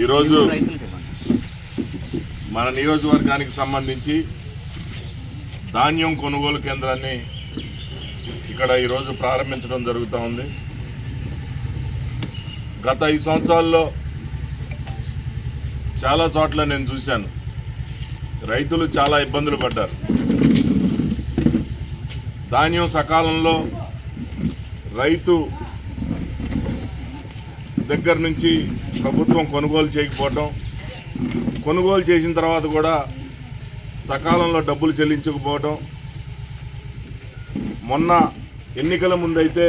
ఈరోజు మన నియోజకవర్గానికి సంబంధించి ధాన్యం కొనుగోలు కేంద్రాన్ని ఇక్కడ ఈరోజు ప్రారంభించడం జరుగుతూ ఉంది. గత ఐదు సంవత్సరాల్లో చాలా చోట్ల నేను చూశాను. రైతులు చాలా ఇబ్బందులు పడ్డారు. ధాన్యం సకాలంలో రైతు దగ్గర నుంచి ప్రభుత్వం కొనుగోలు చేయకపోవటం కొనుగోలు చేసిన తర్వాత కూడా సకాలంలో డబ్బులు చెల్లించకపోవటం. మొన్న ఎన్నికల ముందైతే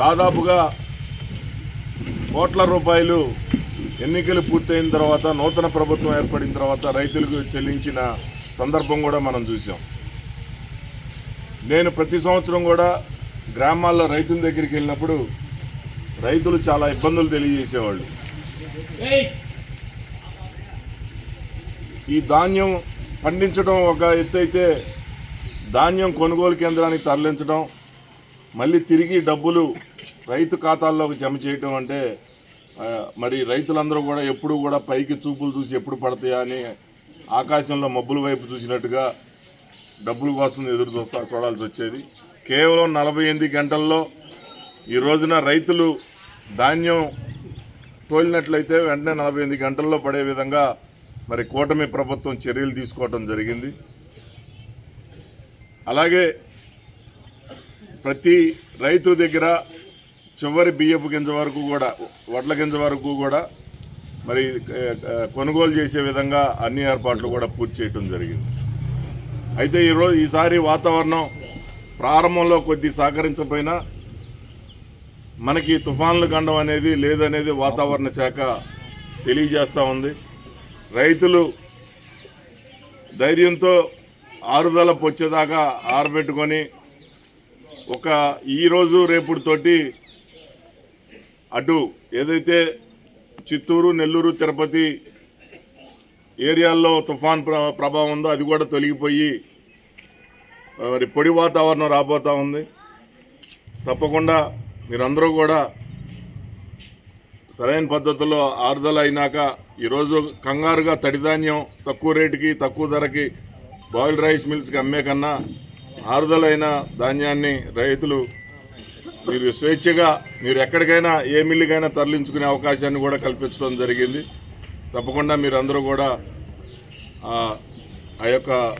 దాదాపుగా కోట్ల రూపాయలు ఎన్నికలు పూర్తయిన తర్వాత నూతన ప్రభుత్వం ఏర్పడిన తర్వాత రైతులకు చెల్లించిన సందర్భం కూడా మనం చూసాం నేను ప్రతి సంవత్సరం కూడా గ్రామాల్లో రైతుల దగ్గరికి వెళ్ళినప్పుడు రైతులు చాలా ఇబ్బందులు తెలియజేసేవాళ్ళు. ఈ ధాన్యం పండించడం ఒక ఎత్తు అయితే ధాన్యం కొనుగోలు కేంద్రానికి తరలించడం మళ్ళీ తిరిగి డబ్బులు రైతు ఖాతాల్లోకి జమ చేయటం అంటే మరి రైతులందరూ కూడా ఎప్పుడు కూడా పైకి చూపులు చూసి ఎప్పుడు పడతాయా అని ఆకాశంలో మబ్బుల వైపు చూసినట్టుగా డబ్బుల కోసం ఎదురు చూస్తా చూడాల్సి వచ్చేది. కేవలం నలభై ఎనిమిది గంటల్లో ఈ రోజున రైతులు ధాన్యం తోలినట్లయితే వెంటనే నలభై ఎనిమిది గంటల్లో పడే విధంగా మరి కూటమి ప్రభుత్వం చర్యలు తీసుకోవటం జరిగింది. అలాగే ప్రతి రైతు దగ్గర చివరి బియ్యపు గింజ వరకు కూడా వడ్ల గింజ వరకు కూడా మరి కొనుగోలు చేసే విధంగా అన్ని ఏర్పాట్లు కూడా పూర్తి చేయటం జరిగింది. అయితే ఈరోజు ఈసారి వాతావరణం ప్రారంభంలో కొద్ది సహకరించకపోయినా మనకి తుఫాన్లు గండం అనేది లేదనేది వాతావరణ శాఖ తెలియజేస్తూ ఉంది. రైతులు ధైర్యంతో ఆరుదల పొచ్చేదాకా ఆరబెట్టుకొని ఒక ఈరోజు రేపుడుతోటి అటు ఏదైతే చిత్తూరు నెల్లూరు తిరుపతి ఏరియాల్లో తుఫాన్ ప్రభావం ఉందో అది కూడా తొలగిపోయి మరి పొడి వాతావరణం రాబోతూ ఉంది. తప్పకుండా మీరందరూ కూడా సరైన పద్ధతిలో ఆరుదల అయినాక ఈరోజు కంగారుగా తడిధాన్యం తక్కువ రేటుకి తక్కువ ధరకి బాయిల్ రైస్ మిల్స్కి అమ్మే కన్నా ఆరుదలైన ధాన్యాన్ని రైతులు మీరు స్వేచ్ఛగా మీరు ఎక్కడికైనా ఏ మిల్లుకైనా తరలించుకునే అవకాశాన్ని కూడా కల్పించడం జరిగింది. తప్పకుండా మీరందరూ కూడా ఆ యొక్క